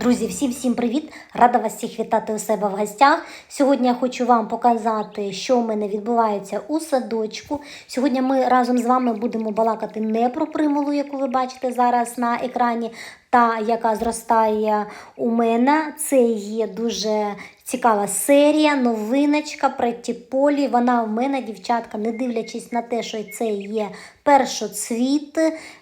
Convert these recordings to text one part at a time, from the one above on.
Друзі, всім всім привіт! Рада вас всіх вітати у себе в гостях. Сьогодні я хочу вам показати, що в мене відбувається у садочку. Сьогодні ми разом з вами будемо балакати не про примулу, яку ви бачите зараз на екрані, та яка зростає у мене. Це є дуже цікава серія, новиночка Претті Полі. Вона у мене, дівчатка, не дивлячись на те, що це є першоцвіт,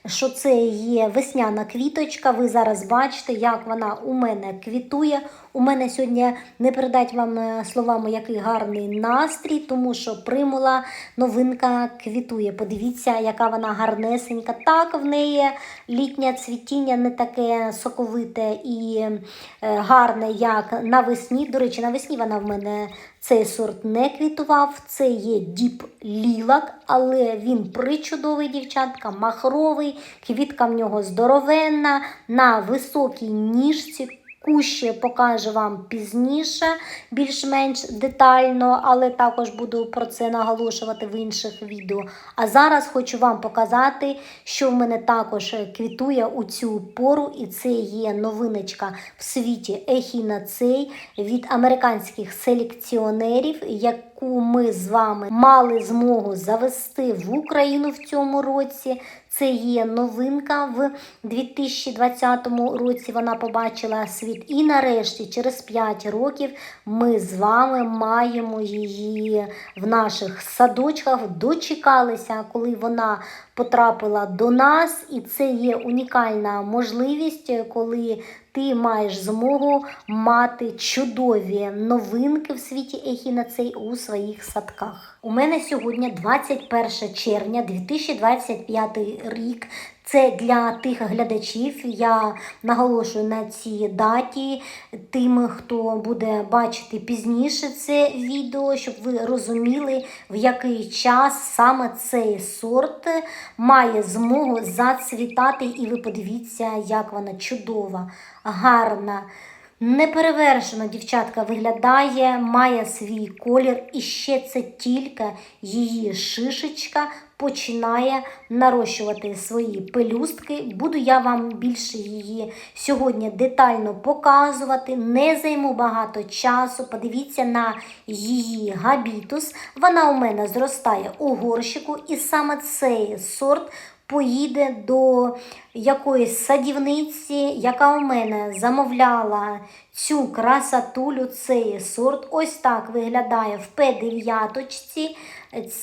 що це є весняна квіточка. Ви зараз бачите, як вона у мене квітує. У мене сьогодні не передать вам е, словами, який гарний настрій, тому що примула новинка квітує. Подивіться, яка вона гарнесенька. Так, в неї літнє цвітіння не таке соковите і е, гарне, як навесні. До речі, навесні вона в мене цей сорт не квітував. Це є діп лілак, але він причудовий, дівчатка, махровий, квітка в нього здоровенна, на високій ніжці. Кущі покажу вам пізніше, більш-менш детально, але також буду про це наголошувати в інших відео. А зараз хочу вам показати, що в мене також квітує у цю пору, і це є новиночка в світі ехінацей від американських селекціонерів, яку ми з вами мали змогу завести в Україну в цьому році. Це є новинка в 2020 році. Вона побачила світ. І нарешті, через 5 років, ми з вами маємо її в наших садочках. Дочекалися, коли вона потрапила до нас, і це є унікальна можливість, коли ти маєш змогу мати чудові новинки в світі ехінацей у своїх садках. У мене сьогодні 21 червня 2025 рік. Це для тих глядачів. Я наголошую на цій даті, тим, хто буде бачити пізніше це відео, щоб ви розуміли, в який час саме цей сорт має змогу зацвітати. І ви подивіться, як вона чудова, гарна. Неперевершено дівчатка виглядає, має свій колір, і ще це тільки її шишечка починає нарощувати свої пелюстки. Буду я вам більше її сьогодні детально показувати. Не займу багато часу. Подивіться на її габітус. Вона у мене зростає у горщику, і саме цей сорт. Поїде до якоїсь садівниці, яка у мене замовляла цю красатулю, цей сорт. Ось так виглядає в П9.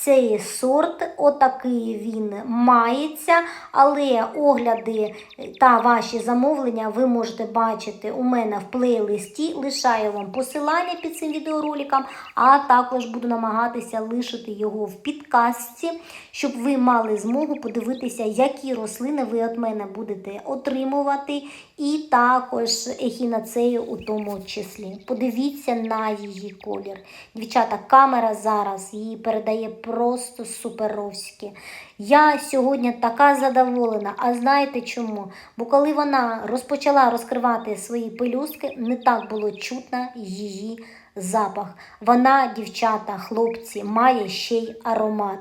Цей сорт, отакий він мається, але огляди та ваші замовлення ви можете бачити у мене в плейлисті. Лишаю вам посилання під цим відеороликом, а також буду намагатися лишити його в підкастці, щоб ви мали змогу подивитися, які рослини ви від мене будете отримувати, і також ехінацею у тому числі. Подивіться на її колір. Дівчата, камера зараз її передає просто суперовськи. Я сьогодні така задоволена. А знаєте чому? Бо коли вона розпочала розкривати свої пелюстки, не так було чутно її запах. Вона, дівчата, хлопці, має ще й аромат.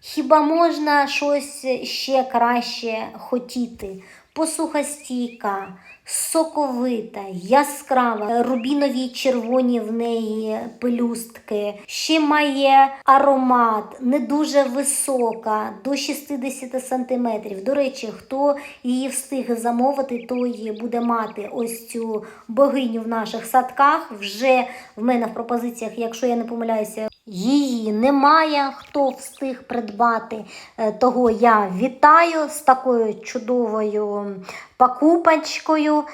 Хіба можна щось ще краще хотіти? Посухостійка, соковита, яскрава, рубінові червоні в неї пелюстки, ще має аромат, не дуже висока, до 60 см. До речі, хто її встиг замовити, той буде мати ось цю богиню в наших садках. Вже в мене в пропозиціях, якщо я не помиляюся, Її немає. Хто встиг придбати, е, того я вітаю з такою чудовою покупочкою.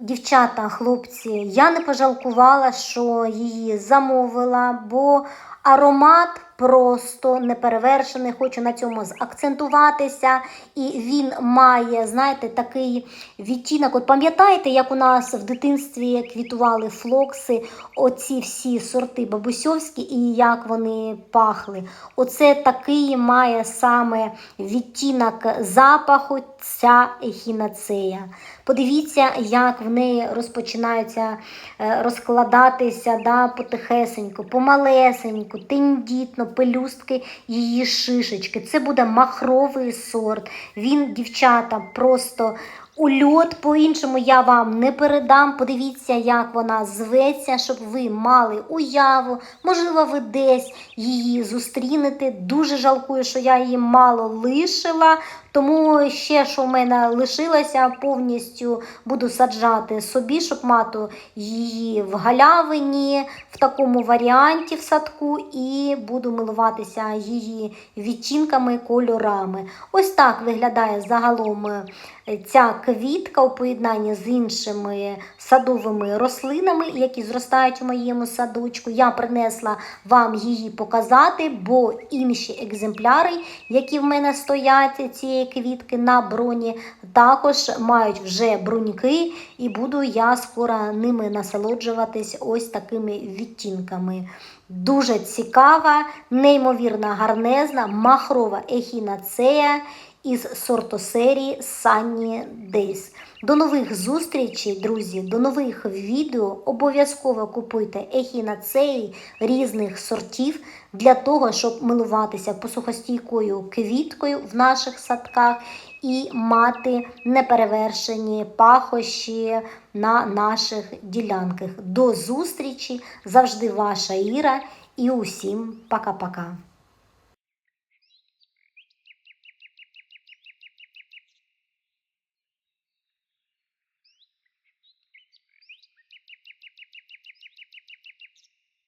Дівчата, хлопці, я не пожалкувала, що її замовила, бо аромат просто неперевершений. Хочу на цьому заакцентуватися. І він має, знаєте, такий відтінок. От пам'ятаєте, як у нас в дитинстві квітували флокси, оці всі сорти бабусьовські, і як вони пахли. Оце такий має саме відтінок запаху ця ехінацея. Подивіться, як в неї розпочинаються е, розкладатися да, потихесенько, помалесенько, тендітно, пелюстки, її шишечки. Це буде махровий сорт. Він, дівчата, просто ульот. По-іншому я вам не передам. Подивіться, як вона зветься, щоб ви мали уяву. Можливо, ви десь її зустрінете. Дуже жалкую, що я її мало лишила. Тому ще, що в мене лишилося, повністю буду саджати собі, щоб мати її в галявині, в такому варіанті в садку, і буду милуватися її відтінками, кольорами. Ось так виглядає загалом е, ця квітка у поєднанні з іншими садовими рослинами, які зростають у моєму садочку. Я принесла вам її показати, бо інші екземпляри, які в мене стоять цієї квітки на броні, також мають вже бруньки, і буду я скоро ними насолоджуватись ось такими відтінками. Дуже цікава, неймовірно гарнезна, махрова ехінацея із сортосерії Sunny Days. До нових зустрічей, друзі, до нових відео. Обов'язково купуйте ехінацеї різних сортів для того, щоб милуватися посухостійкою квіткою в наших садках і мати неперевершені пахощі на наших ділянках. До зустрічі! Завжди ваша Іра і усім пока-пока.